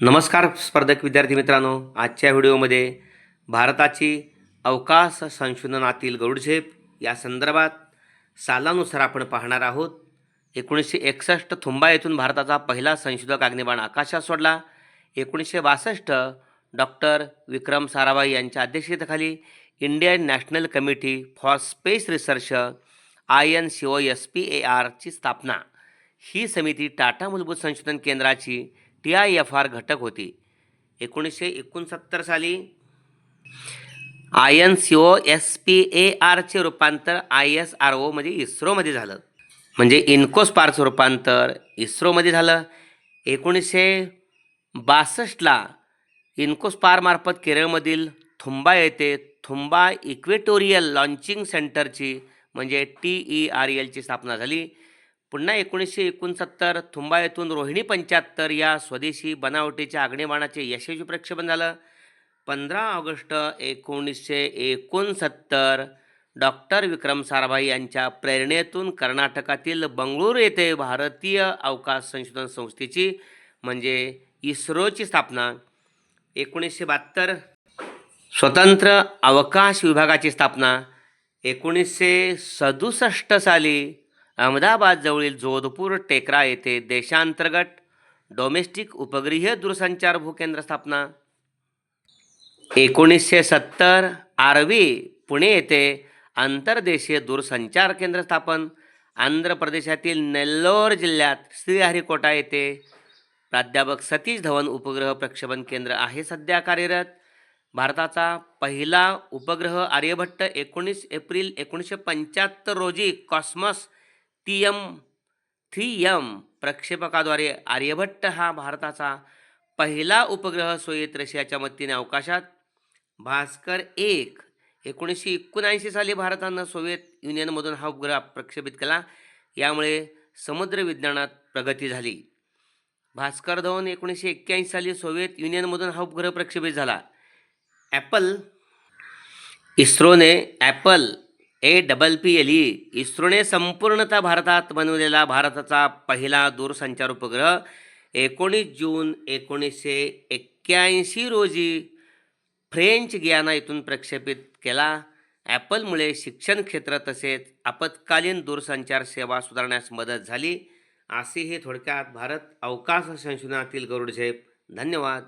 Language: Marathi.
नमस्कार स्पर्धक विद्यार्थी मित्रांनो आजच्या व्हिडिओमध्ये भारताची अवकाश संशोधनातील गरुडझेप या संदर्भात सालानुसार आपण पाहणार आहोत. एकोणीसशे एकसष्ट थुंबा येथून भारताचा पहिला संशोधक अग्निबाण आकाशात सोडला. एकोणीसशे बासष्ट डॉक्टर विक्रम साराभाई यांच्या अध्यक्षतेखाली Indian National Committee for Space Research I N C O S P A आरची स्थापना. ही समिती टाटा मूलभूत संशोधन केंद्राची टी आय एफ आर घटक होती. एकोणीसशे एकोणसत्तर साली I N C O S P A आरचे रूपांतर आय एस आर ओ म्हणजे इस्रोमध्ये झालं. म्हणजे इन्कोस्पारचं रूपांतर इस्रोमध्ये झालं. एकोणीसशे बासष्टला इन्कोस्पारमार्फत केरळमधील थुंबा येथे थुंबा इक्वेटोरियल लॉन्चिंग सेंटरची म्हणजे टी ई आर एलची स्थापना झाली. पुन्हा एकोणीसशे एकोणसत्तर थुंबा येथून रोहिणी पंच्याहत्तर या स्वदेशी बनावटीच्या अग्निबाणाचे यशस्वी प्रक्षेपण झालं. पंधरा ऑगस्ट एकोणीसशे एकोणसत्तर डॉक्टर विक्रम साराभाई यांच्या प्रेरणेतून कर्नाटकातील बंगळुरू येथे भारतीय अवकाश संशोधन संस्थेची म्हणजे इस्रोची स्थापना. एकोणीसशे बहात्तर स्वतंत्र अवकाश विभागाची स्थापना. एकोणीसशे सदुसष्ट साली अहमदाबादजवळील जोधपूर टेकरा येथे देशांतर्गत डोमेस्टिक उपग्रहीय दूरसंचार भूकेंद्र स्थापना. एकोणीसशे सत्तर आरवी पुणे येथे आंतरदेशीय दूरसंचार केंद्र स्थापन. आंध्र प्रदेशातील नेल्लोर जिल्ह्यात श्रीहरिकोटा येथे प्राध्यापक सतीश धवन उपग्रह प्रक्षेपण केंद्र आहे सध्या कार्यरत. भारताचा पहिला उपग्रह आर्यभट्ट एकोणीस एप्रिल एकोणीसशे पंच्याहत्तर रोजी Cosmos T M three M प्रक्षेपकाद्वारे Aryabhata हा भारताचा पहिला उपग्रह सोयीत रशियाच्या मदतीने अवकाशात. भास्कर एक एकोणीसशे एकोणऐंशी साली भारतानं सोव्हिएत युनियनमधून हा उपग्रह प्रक्षेपित केला. यामुळे समुद्र विज्ञानात प्रगती झाली. भास्कर धवन एकोणीसशे एक्क्याऐंशी साली सोव्हिएत युनियनमधून हा उपग्रह प्रक्षेपित झाला. ॲपल इस्रोने apple A double P L E इस्रोने संपूर्णतः भारतात बनवलेला भारताचा पहिला दूरसंचार उपग्रह एकोणीस जून एकोणीसशे एक्क्याऐंशी रोजी फ्रेंच गियाना इथून प्रक्षेपित केला. ॲपलमुळे शिक्षण क्षेत्र तसेच आपत्कालीन दूरसंचार सेवा सुधारण्यास मदत झाली. असे हे थोडक्यात भारत अवकाश संशोधनातील गरुडझेप. धन्यवाद.